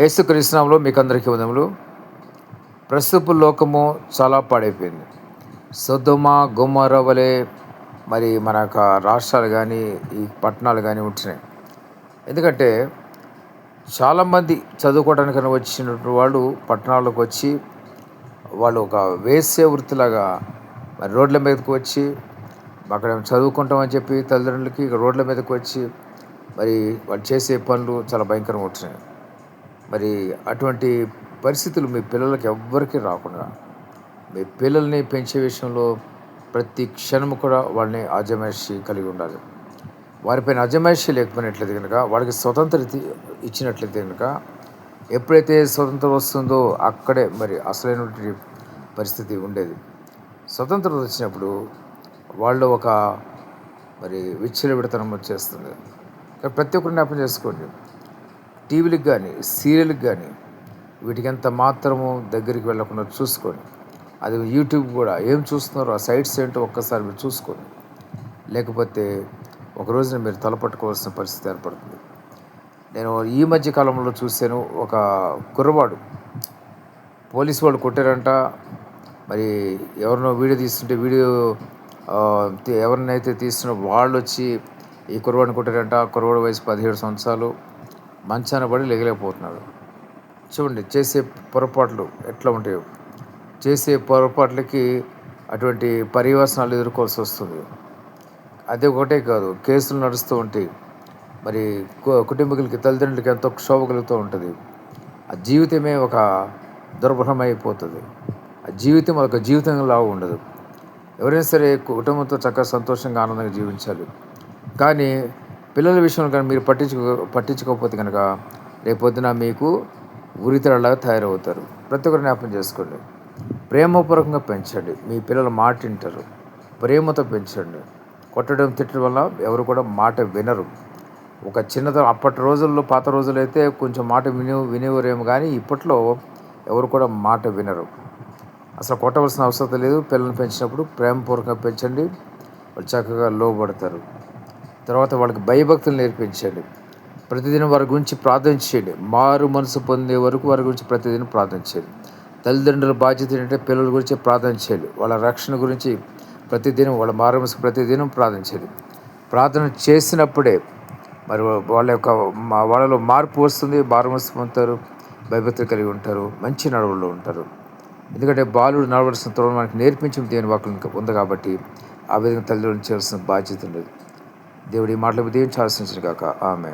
యేసుక్రీస్తునామంలో మీకు అందరికీ వందములు ప్రస్తుత లోకము చాలా పాడైపోయింది. సొద్దుమ గుమ్మర వలె మరి మన యొక్క రాష్ట్రాలు కానీ ఈ పట్టణాలు కానీ ఉంటున్నాయి. ఎందుకంటే చాలామంది చదువుకోవడానికని వచ్చినటువంటి వాళ్ళు పట్టణాలకు వచ్చి వాళ్ళు ఒక వేసే వృత్తిలాగా మరి రోడ్ల మీదకు వచ్చి అక్కడ చదువుకుంటామని చెప్పి తల్లిదండ్రులకి రోడ్ల మీదకు వచ్చి మరి వాళ్ళు చేసే పనులు చాలా భయంకరంగా ఉంటున్నాయి. మరి అటువంటి పరిస్థితులు మీ పిల్లలకి ఎవ్వరికీ రాకుండా మీ పిల్లల్ని పెంచే విషయంలో ప్రతి క్షణము కూడా వాళ్ళని అజమాయిషి కలిగి ఉండాలి. వారిపైన అజమాయిషి లేకపోయినట్లయితే కనుక వాళ్ళకి స్వతంత్రత ఇచ్చినట్లయితే కనుక ఎప్పుడైతే స్వతంత్రం వస్తుందో అక్కడే మరి అసలైనటువంటి పరిస్థితి ఉండేది. స్వతంత్రం వచ్చినప్పుడు వాళ్ళు ఒక మరి విచ్చలవిడతనం వచ్చేస్తుంది. ప్రతి ఒక్కరు జ్ఞాపం చేసుకోండి. టీవీలకు కానీ సీరియల్కి కానీ వీటికి ఎంత మాత్రము దగ్గరికి వెళ్ళకుండా చూసుకోండి. అది యూట్యూబ్ కూడా ఏం చూస్తున్నారో ఆ సైట్స్ ఏంటో ఒక్కసారి మీరు చూసుకోండి. లేకపోతే ఒక రోజున మీరు తలపట్టుకోవాల్సిన పరిస్థితి ఏర్పడుతుంది. నేను ఈ మధ్య కాలంలో చూశాను ఒక కుర్రవాడు. పోలీసు వాళ్ళు కొట్టారంట. మరి ఎవరినో వీడియో తీస్తుంటే వీడియో ఎవరినైతే తీస్తున్న వాళ్ళు వచ్చి ఈ కుర్రవాడిని కొట్టారంట. కుర్రవాడి వయసు పదిహేడు సంవత్సరాలు. మంచాన పడి లేగలేకపోతున్నాడు. చూడండి చేసే పొరపాట్లు ఎట్లా ఉంటాయో. చేసే పొరపాట్లకి అటువంటి పర్యవసనాలు ఎదుర్కోవాల్సి వస్తుంది. అదే ఒకటే కాదు కేసులు నడుస్తూ ఉంటాయి. మరి కుటుంబీకులకి తల్లిదండ్రులకి ఎంతో క్షోభ కలుగుతూ ఉంటుంది. ఆ జీవితమే ఒక దుర్భరమైపోతుంది. ఆ జీవితం ఒక జీవితంలా ఉండదు. ఎవరైనా సరే కుటుంబంతో చక్కగా సంతోషంగా ఆనందంగా జీవించాలి. కానీ పిల్లల విషయంలో కానీ మీరు పట్టించుకో పట్టించుకోకపోతే కనుక రేపొద్దున మీకు ఉరితడలాగా తయారవుతారు. ప్రతి ఒక్కరు జ్ఞాపం చేసుకోండి. ప్రేమపూర్వకంగా పెంచండి. మీ పిల్లలు మాట వింటారు. ప్రేమతో పెంచండి. కొట్టడం తిట్టడం వల్ల ఎవరు కూడా మాట వినరు. ఒక చిన్నతనం అప్పటి రోజుల్లో పాత రోజులైతే కొంచెం మాట విని వినేవారేమో కానీ ఇప్పట్లో ఎవరు కూడా మాట వినరు. అసలు కొట్టవలసిన అవసరం లేదు. పిల్లల్ని పెంచినప్పుడు ప్రేమపూర్వకంగా పెంచండి. వాళ్ళు చక్కగా లోబడతారు. తర్వాత వాళ్ళకి భయభక్తులు నేర్పించండి. ప్రతిదినం వారి గురించి ప్రార్థన చేయండి మారు మనసు పొందే వరకు వారి గురించి ప్రతిదినం ప్రార్థన చేయండి తల్లిదండ్రుల బాధ్యత ఏంటంటే పిల్లల గురించి ప్రార్థన చేయండి వాళ్ళ రక్షణ గురించి ప్రతిదినం వాళ్ళ మారు మనసు ప్రతిదినం ప్రార్థన చేయండి ప్రార్థన చేసినప్పుడే మరి వాళ్ళ యొక్క వాళ్ళలో మార్పు వస్తుంది మారు మనసు పొందుతారు భయభక్తులు కలిగి ఉంటారు మంచి నడవల్లో ఉంటారు. ఎందుకంటే బాలుడు నడవలసిన త్వరణ మనకి నేర్పించిన దేని వాకులు ఉంది కాబట్టి ఆ విధంగా తల్లిదండ్రులు చేయాల్సిన బాధ్యత ఉండదు. దేవుడి మాటలు దీవించాల్సిన కాక ఆమె